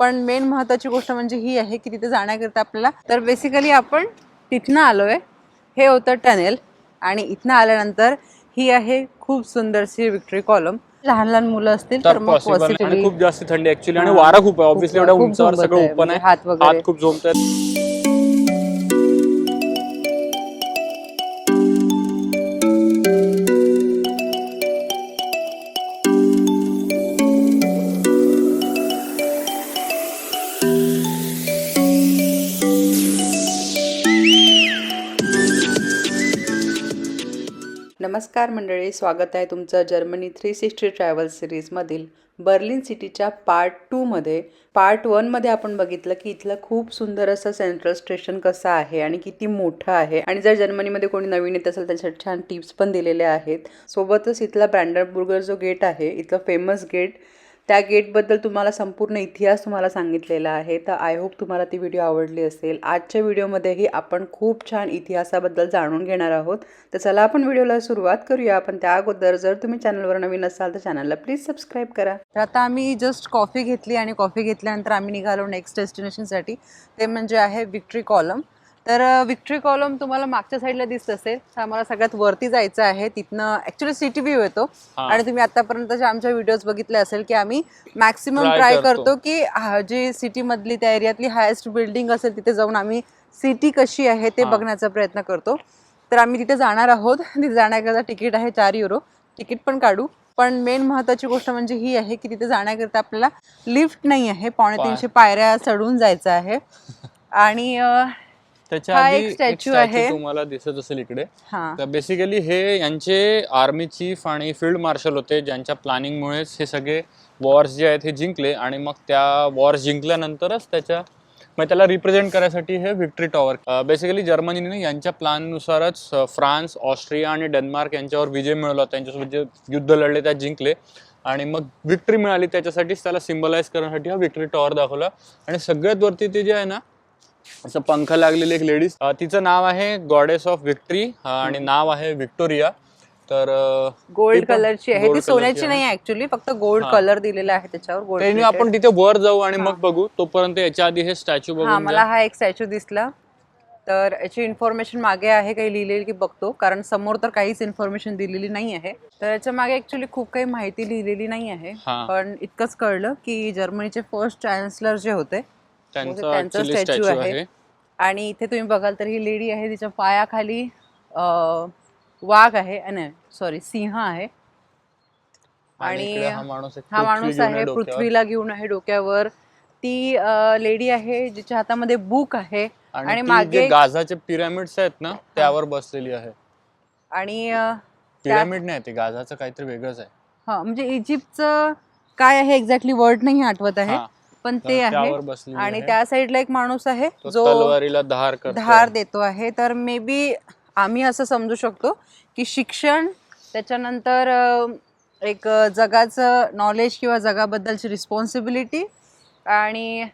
पण मेन महत्वाची गोष्ट म्हणजे ही आहे की तिथे जाण्याकरिता आपल्याला तर बेसिकली आपण तिथनं आलोय. हे होतं टनेल आणि इथनं आल्यानंतर ही आहे खूप सुंदरशी विक्टरी कॉलम लहान लहान मुलं असतील तर मग पॉसिबल खूप जास्त थंडी ऍक्च्युली आणि. वारा खूप आहे ऑब्व्हियसली एवढ्या उंचावर सगळं आहे, ओपन आहे. हात खूप झोमत नमस्कार मंडळी स्वागत आहे तुमचं जर्मनी थ्री सिक्स्टी ट्रॅव्हल सिरीजमधील बर्लिन सिटीच्या पार्ट टूमध्ये पार्ट वनमध्ये आपण बघितलं की इथलं खूप सुंदर असं सेंट्रल स्टेशन कसं आहे आणि किती मोठं आहे. आणि जर जर्मनीमध्ये कोणी नवीन येत असेल त्यासाठी छान टिप्स पण दिलेल्या आहेत. सोबतच इथला ब्रँडनबुर्गर जो गेट आहे इथलं फेमस गेट त्या गेटबद्दल तुम्हाला संपूर्ण इतिहास तुम्हाला सांगितलेला आहे. तर आय होप तुम्हाला ती व्हिडिओ आवडली असेल. आजच्या व्हिडिओमध्येही आपण खूप छान इतिहासाबद्दल जाणून घेणार आहोत. तर चला आपण व्हिडिओला सुरुवात करूया. पण त्या अगोदर जर तुम्ही चॅनलवर नवीन असाल तर चॅनलला प्लीज सबस्क्राईब करा. तर आता आम्ही जस्ट कॉफी घेतली आणि कॉफी घेतल्यानंतर आम्ही निघालो नेक्स्ट डेस्टिनेशनसाठी ते म्हणजे आहे विक्ट्री कॉलम तर विक्ट्री कॉलम तुम्हाला मागच्या साईडला दिसत असेल. तर आम्हाला सगळ्यात वरती जायचं आहे. तिथनं ॲक्च्युली सिटी व्ह्यू येतो. आणि तुम्ही आतापर्यंतच्या आमच्या व्हिडिओज बघितले असेल की आम्ही मॅक्सिमम ट्राय करतो. की जी सिटीमधली त्या एरियातली हायेस्ट बिल्डिंग असेल तिथे जाऊन आम्ही सिटी कशी आहे ते. बघण्याचा प्रयत्न करतो. तर आम्ही तिथे जाणार आहोत. तिथे जाण्याकरता तिकीट आहे चार युरो तिकीट पण काढू. पण मेन महत्वाची गोष्ट म्हणजे ही आहे की तिथे जाण्याकरता आपल्याला लिफ्ट नाही आहे. पावणे तीनशे पायऱ्या चढून जायचं आहे. आणि त्याच्या हा आधी एक statue आहे. तुम्हाला दिसत असेल इकडे. हा. तर बेसिकली हे यांचे आर्मी चीफ आणि फील्ड मार्शल होते ज्यांच्या प्लॅनिंगमुळेच हे सगळे वॉर्स जे आहेत हे जिंकले आणि मग त्या वॉर्स जिंकल्यानंतरच त्याच्या मग त्याला रिप्रेझेंट करायसाठी हे विक्ट्री टॉवर बेसिकली जर्मनीने यांच्या प्लॅननुसारच फ्रान्स ऑस्ट्रिया आणि डेन्मार्क यांच्यावर विजय मिळवला त्यांच्यासोबत जे युद्ध लढले त्यात जिंकले. आणि मग विक्ट्री मिळाली. त्याच्यासाठीच त्याला सिम्बलाइज करण्यासाठी हा विक्ट्री टॉवर दाखवला. आणि सगळ्यात वरती ते जे आहे ना असं पंख लागलेली एक लेडीज तिचं नाव आहे गॉडेस ऑफ विक्ट्री आणि नाव आहे विक्टोरिया तर गोल्ड कलरची आहे. ती सोन्याची नाही ऍक्च्युली फक्त गोल्ड. कलर दिलेला आहे त्याच्यावर गोल्ड आपण तिथे वर जाऊ आणि मग बघू. तोपर्यंत याच्या आधी हे स्टॅच्यू बघून मला. हा एक स्टॅच्यू दिसला. तर याची इन्फॉर्मेशन मागे आहे काही लिहिलेली की बघतो. कारण समोर तर काहीच इन्फॉर्मेशन दिलेली नाही आहे. तर याच्या मागे ऍक्च्युली खूप काही माहिती लिहिलेली नाही आहे. हा. पण इतकंच कळलं की जर्मनीचे फर्स्ट चान्सलर जे होते त्यांचा त्यांचा स्टॅच्यू आहे. आणि इथे तुम्ही बघाल तर ही लेडी आहे तिच्या पायाखाली वाघ आहे नाही सॉरी सिंह आहे. आणि हा माणूस आहे. पृथ्वीला घेऊन आहे डोक्यावर. ती लेडी आहे जिच्या हातामध्ये बुक आहे. आणि मागे गाझाचे पिरामिड्स आहेत ना त्यावर बसलेली आहे. आणि पिरामिड नाही ते गाझाचं काहीतरी वेगळंच आहे. हा म्हणजे इजिप्तचं काय आहे एक्झॅक्टली वर्ड नाही आठवत आहे. पण ते आहे आणि. त्या साईडला एक माणूस आहे जो तलवारीला धार धार देतो आहे तर मे बी आम्ही असं समजू शकतो की शिक्षण त्याच्यानंतर एक जगाचं नॉलेज किंवा जगाबद्दलची रिस्पॉन्सिबिलिटी आणि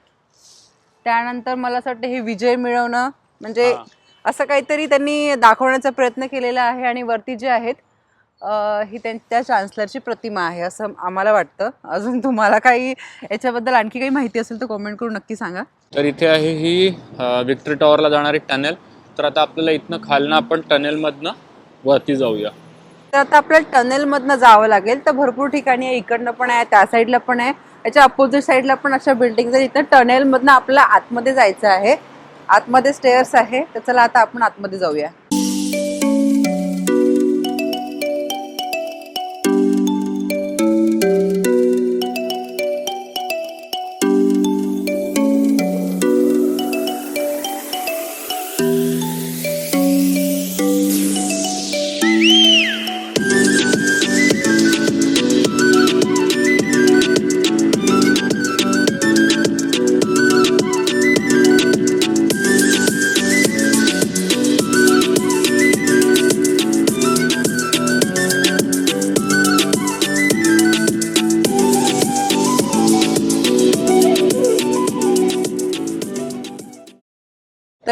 त्यानंतर मला असं वाटतं हे विजय मिळवणं म्हणजे. असं काहीतरी त्यांनी दाखवण्याचा प्रयत्न केलेला आहे आणि वरती जे आहेत ही त्यां त्या चान्सलरची प्रतिमा आहे असं आम्हाला वाटतं. अजून तुम्हाला काही याच्याबद्दल आणखी काही माहिती असेल तर कॉमेंट करून नक्की सांगा. तर इथे आहे ही विक्टरी टॉवरला जाणारी टनेल तर आता आपल्याला इथनं खालनं आपण टनेल मधनं वरती जाऊया. तर आता आपल्याला टनेलमधनं जावं लागेल. तर भरपूर ठिकाणी आहे. इकडनं पण आहे त्या साईडला पण आहे. याच्या अपोजिट साईडला पण अशा बिल्डिंग आहेत. इथं टनेलमधनं आपल्याला आतमध्ये जायचं आहे. आतमध्ये स्टेअर्स आहे. तर चला आता आपण आतमध्ये जाऊया.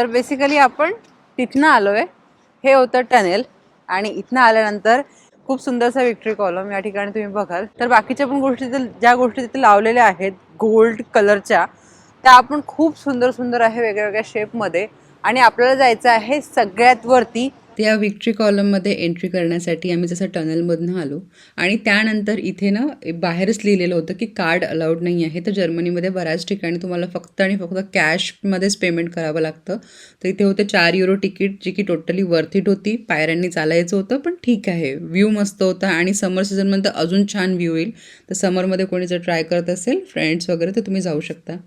तर बेसिकली आपण तिथनं आलोय. हे होतं टनेल आणि इथनं आल्यानंतर खूप सुंदरसा विक्ट्री कॉलम या ठिकाणी तुम्ही बघाल. तर बाकीच्या पण गोष्टी ज्या गोष्टी तिथे लावलेल्या आहेत गोल्ड कलरच्या त्या आपण खूप सुंदर सुंदर आहे वेगळ्या वेगळ्या शेपमध्ये आणि आपल्याला जायचं आहे सगळ्यात वरती त्या विक्ट्री कॉलममध्ये एंट्री करण्यासाठी आम्ही जसं टनलमधनं आलो आणि त्यानंतर इथे ना बाहेरच लिहिलेलं होतं की कार्ड अलाउड नाही आहे. तर जर्मनीमध्ये बऱ्याच ठिकाणी तुम्हाला फक्त आणि फक्त कॅशमध्येच पेमेंट करावं लागतं. तर इथे होते चार युरो तिकीट जी की टोटली वर्थ इट होती. पायऱ्यांनी चालायचं होतं पण ठीक आहे. व्ह्यू मस्त होता आणि समर सीझनमध्ये अजून छान व्ह्यू येईल. तर समरमध्ये कोणी जर ट्राय करत असेल फ्रेंड्स वगैरे तर तुम्ही जाऊ शकता.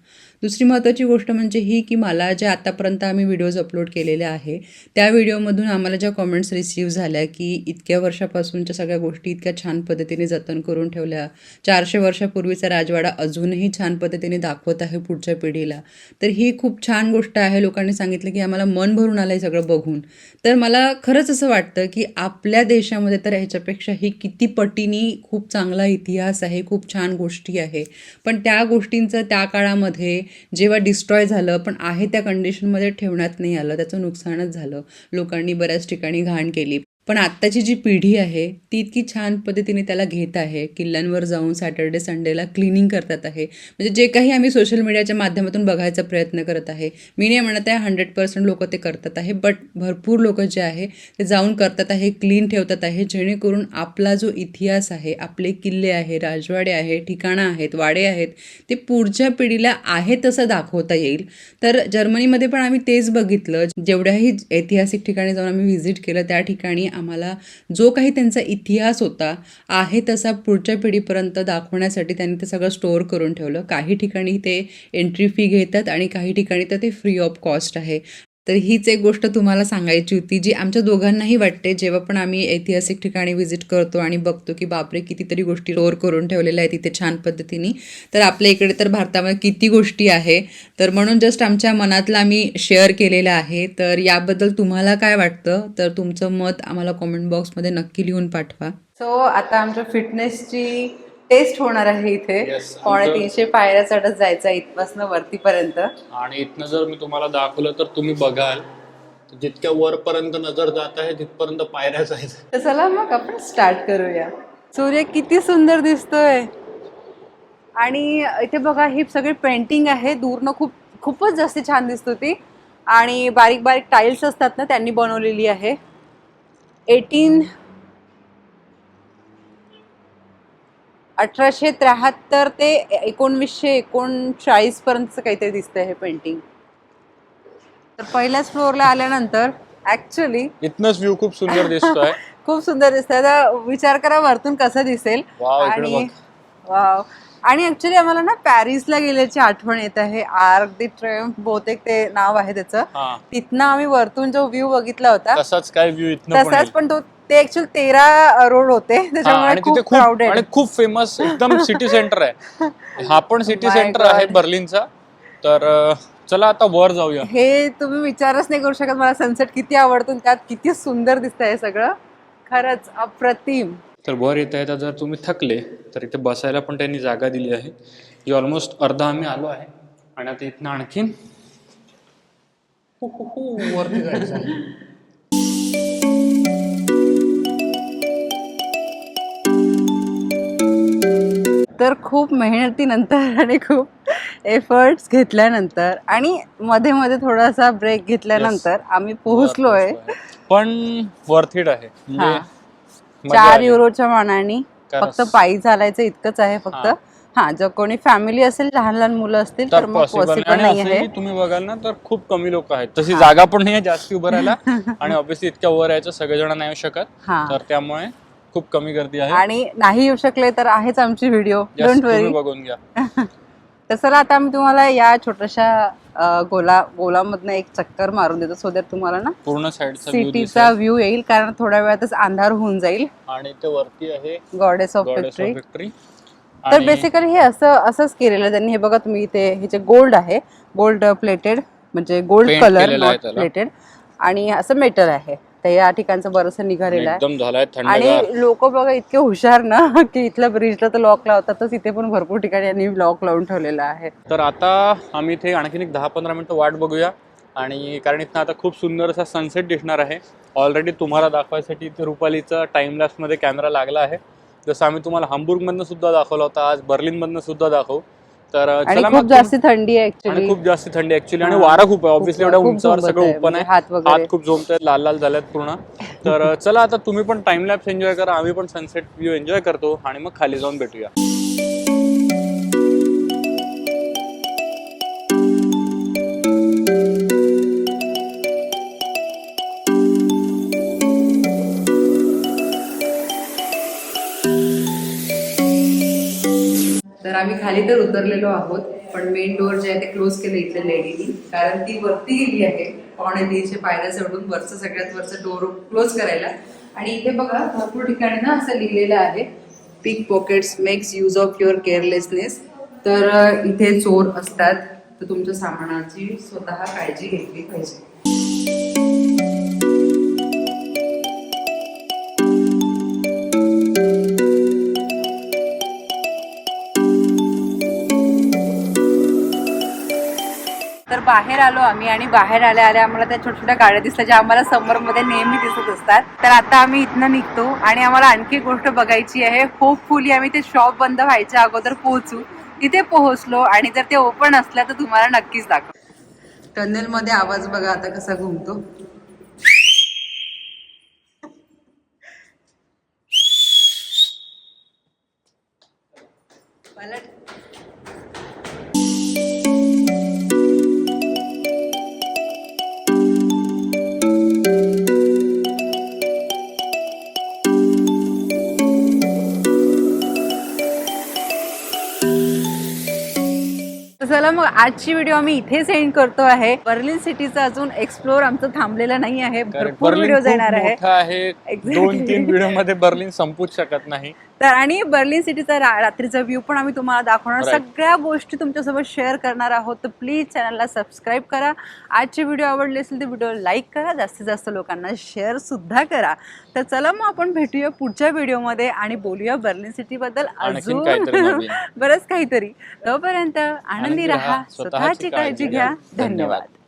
दुसरी महत्त्वाची गोष्ट म्हणजे ही की मला ज्या आतापर्यंत आम्ही व्हिडिओज अपलोड केलेल्या आहे त्या व्हिडिओमधून आम्हाला ज्या कॉमेंट्स रिसीव्ह झाल्या की इतक्या वर्षापासूनच्या सगळ्या गोष्टी इतक्या छान पद्धतीने जतन करून ठेवल्या चारशे वर्षापूर्वीचा राजवाडा अजूनही छान पद्धतीने दाखवत आहे पुढच्या पिढीला. तर ही खूप छान गोष्ट आहे लोकांनी सांगितलं की आम्हाला मन भरून आलं आहे सगळं बघून. तर मला खरंच असं वाटतं की आपल्या देशामध्ये तर ह्याच्यापेक्षा ही किती पटीनी खूप चांगला इतिहास आहे खूप छान गोष्टी आहे. पण त्या गोष्टींचं त्या काळामध्ये जेव्हा डिस्ट्रॉय झालं पण आहे त्या कंडिशनमध्ये ठेवण्यात नाही आलं. त्याचं नुकसानच झालं. लोकांनी बऱ्याच ठिकाणी घाण केली. पण आत्ताची जी पिढी आहे ती इतकी छान पद्धतीने त्याला घेत आहे किल्ल्यांवर जाऊन सॅटर्डे संडेला क्लिनिंग करतात आहे. म्हणजे जे काही आम्ही सोशल मीडियाच्या माध्यमातून बघायचा प्रयत्न करत आहे मी नाही म्हणत आहे हंड्रेड पर्सेंट लोक ते करतात आहे बट भरपूर लोक जे आहे ते जाऊन करतात आहे क्लीन ठेवतात आहे जेणेकरून आपला जो इतिहास आहे आपले किल्ले आहे राजवाडे आहे ठिकाणं आहेत वाडे आहेत ते पुढच्या पिढीला आहे तसं दाखवता येईल. तर जर्मनीमध्ये पण आम्ही तेच बघितलं जेवढ्याही ऐतिहासिक ठिकाणी जाऊन आम्ही व्हिजिट केलं त्या ठिकाणी आम्हाला जो काही त्यांचा इतिहास होता आहे तसा पुढच्या पिढीपर्यंत दाखवण्यासाठी त्यांनी ते सगळं स्टोअर करून ठेवलं. काही ठिकाणी ते एंट्री फी घेतात आणि काही ठिकाणी तर ते फ्री ऑफ कॉस्ट आहे. तर हीच एक गोष्ट तुम्हाला सांगायची होती जी आमच्या दोघांनाही वाटते. जेव्हा पण आम्ही ऐतिहासिक ठिकाणी व्हिजिट करतो आणि बघतो की बापरे कितीतरी गोष्टी स्टोअर करून ठेवलेल्या आहेत तिथे छान पद्धतीने. तर आपल्या इकडे तर भारतामध्ये किती गोष्टी आहे. तर म्हणून जस्ट आमच्या मनातलं आम्ही शेअर केलेलं आहे. तर याबद्दल तुम्हाला काय वाटतं? तर तुमचं मत आम्हाला कॉमेंट बॉक्समध्ये नक्की लिहून पाठवा. सो आता आमच्या फिटनेसची टेस्ट होणार आहे इथे. Yes, पावणे आमचं- तीनशे पायऱ्या चढत जायचं इथपासून वरतीपर्यंत. आणि इथनं जर मी तुम्हाला दाखवलं तर तुम्ही बघाल तर जितक्या वरपर्यंत नजर जात आहे तिथपर्यंत पायऱ्याच आहेत तर चला मग आपण स्टार्ट करूया. सूर्य किती सुंदर दिसतोय. आणि इथे बघा ही सगळी पेंटिंग आहे. दूरनं खूप खूपच जास्त छान दिसत ती. आणि बारीक बारीक टाईल्स असतात ना त्यांनी बनवलेली आहे. एटीन अठराशे त्र्याहत्तर ते एकोणवीसशे एकोणचाळीस पर्यंतचं काहीतरी दिसतंय हे पेंटिंग तर पहिल्याच फ्लोअरला आल्यानंतर ऍक्च्युली इथनच व्ह्यू खूप सुंदर दिसतोय. खूप सुंदर दिसतंय. आता विचार करा वरतून कसं दिसेल. इकडे आणि वाव. आणि ऍक्च्युली आम्हाला ना पॅरिसला गेल्याची आठवण येत आहे. आर्क दी ट्रेम्प बहुतेक ते नाव आहे त्याचं. हा. तिथनं आम्ही वरतून जो व्ह्यू बघितला होता तसाच काय व्ह्यू इथनं पण तसाच येईल. पण तो ते ऍक्च्युअली तेरा रोड होते. त्याच्यामुळे आणि खूप तिथे खूप क्राऊडेड आणि खूप फेमस एकदम सिटी सेंटर आहे. हा पण सिटी My सेंटर God. आहे बर्लिनचा. तर अं, चला आता वर जाऊया. हे तुम्ही विचारच नाही करू शकत मला सनसेट किती आवडतो आणि त्यात किती सुंदर दिसतंय हे सगळं. खरंच अप्रतिम. तर वर येता येता जर तुम्ही थकले तर इथे बसायला पण त्यांनी जागा दिली आहे. जी ऑलमोस्ट अर्धा आम्ही आलो आहे. आणि आता इथनं आणखीन हु, हु, हु, वरती जायचं आहे. तर खूप मेहनतीनंतर आणि खूप एफर्ट्स घेतल्यानंतर आणि मध्ये मध्ये थोडासा ब्रेक घेतल्यानंतर आम्ही पोहोचलोय. पण वर्थ इट आहे. म्हणजे मजा चार आली. युरोच्या मानाने. कारण फक्त पायी चालायचं इतकंच आहे फक्त. हा. हा जर कोणी फॅमिली असेल लहान लहान मुलं असतील तर तर मग पॉसिबल पॉसिबल आणि नाही आहे तुम्ही बघाल ना तर खूप कमी लोक आहेत. तशी जागा पण नाही आहे जास्ती उभं राहायला. आणि ऑब्विसली इतक्या वर यायचं सगळेजण नाही येऊ शकत. हा. तर त्यामुळे खूप कमी गर्दी आहे. आणि नाही येऊ शकले तर आहेच आमची व्हिडिओ. डोंट वरी बघून घ्या. तर चला आता आम्ही तुम्हाला या छोट्याशा गोला गोलामधनं एक चक्कर मारून देतो. सो दॅट तुम्हाला ना पूर्ण व्ह्यू सिटीचा व्ह्यू येईल. कारण थोड्या वेळातच अंधार होऊन जाईल. आणि ते वरती आहे goddess of goddess victory of victory तर बेसिकली हे असं असंच केलेलं त्यांनी. हे बघा तुम्ही इथे हे जे गोल्ड आहे गोल्ड प्लेटेड म्हणजे गोल्ड कलर. प्लेटेड आणि असं मेटल आहे. तर या ठिकाणचं बरंचसं निघालेलं आहे. एकदम झालाय थंडगार. आणि लोक बघा इतके हुशार ना की इथल्या ब्रिजला तर लॉक लावतातच. इथे पण भरपूर ठिकाणी यांनी लॉक लावून ठेवलेलं आहे. तर आता आम्ही इथे आणखीन एक दहा पंधरा मिनिटं वाट बघूया. आणि कारण इथनं आता खूप सुंदर असा सनसेट दिसणार आहे. ऑलरेडी तुम्हाला दाखवायसाठी इथे रुपालीचा टाइममध्ये कॅमेरा लागला आहे. जसं आम्ही तुम्हाला हांबुर्गमधनं सुद्धा दाखवला होता आज बर्लिनमधनं सुद्धा दाखवू. तर आणि चला खूप मग जास्त थंडी आहे आणि ऍक्च्युली खूप जास्त थंडी ऍक्च्युली आणि वारा खूप आहे. ऑब्व्हियसली एवढ्या खूप उंचावर झोंबत सगळं आहे, ओपन आहे हात वगैरे. हात खूप झोमत आहेत लाल लाल झाल्यात पूर्ण. तर चला आता तुम्ही पण टाइम लॅप्स एन्जॉय करा. आम्ही पण सनसेट व्ह्यू एन्जॉय करतो. आणि मग खाली जाऊन भेटूया. तर आम्ही खाली तर उतरलेलो आहोत पण मेन डोअर जे आहे ते क्लोज केलं इथल्या लेडीनी कारण ती वरती गेली आहे पावणे तीनशे पायऱ्या चढून वरचं सगळ्यात वरचं डोअर क्लोज करायला. आणि इथे बघा भरपूर ठिकाणी ना असं लिहिलेलं आहे pickpockets makes use of your carelessness तर इथे चोर असतात. तर तुमच्या सामानाची स्वतः काळजी घेतली पाहिजे. बाहेर आलो आम्ही आणि बाहेर आल्या आल्या आम्हाला त्या छोट्या छोट्या गाड्या दिसल्या ज्या आम्हाला समरमध्ये नेहमी दिसत असतात. तर आता आम्ही इथनं निघतो आणि आम्हाला आणखी गोष्ट बघायची आहे. होपफुली आम्ही ते शॉप बंद व्हायच्या अगोदर पोहोचू. तिथे पोहोचलो आणि जर ते ओपन असलं तर तुम्हाला नक्कीच दाखव. टनेल मध्ये आवाज बघा आता कसा घुमतो. चला मग आजची व्हिडिओ आम्ही इथेच एंड करतो आहे. बर्लिन सिटीचं अजून एक्सप्लोर आमचं थांबलेलं नाही आहे. भरपूर व्हिडिओ येणार आहे. दोन तीन व्हिडिओमध्ये बर्लिन संपूच शकत नाही. तर आणि बर्लिन सिटीचा रात्रीचा व्ह्यू पण आम्ही तुम्हाला दाखवणार. सगळ्या गोष्टी तुमच्यासोबत शेअर करणार आहोत. तर प्लीज चॅनलला सबस्क्राईब करा. आजची व्हिडिओ आवडली असेल तर व्हिडिओ लाईक करा. जास्तीत जास्त लोकांना शेअर सुद्धा करा. तर चला मग आपण भेटूया पुढच्या व्हिडिओमध्ये आणि बोलूया बर्लिन सिटीबद्दल अजून. बरंच काहीतरी. तोपर्यंत आनंदी राहा, स्वतःची काळजी घ्या. धन्यवाद.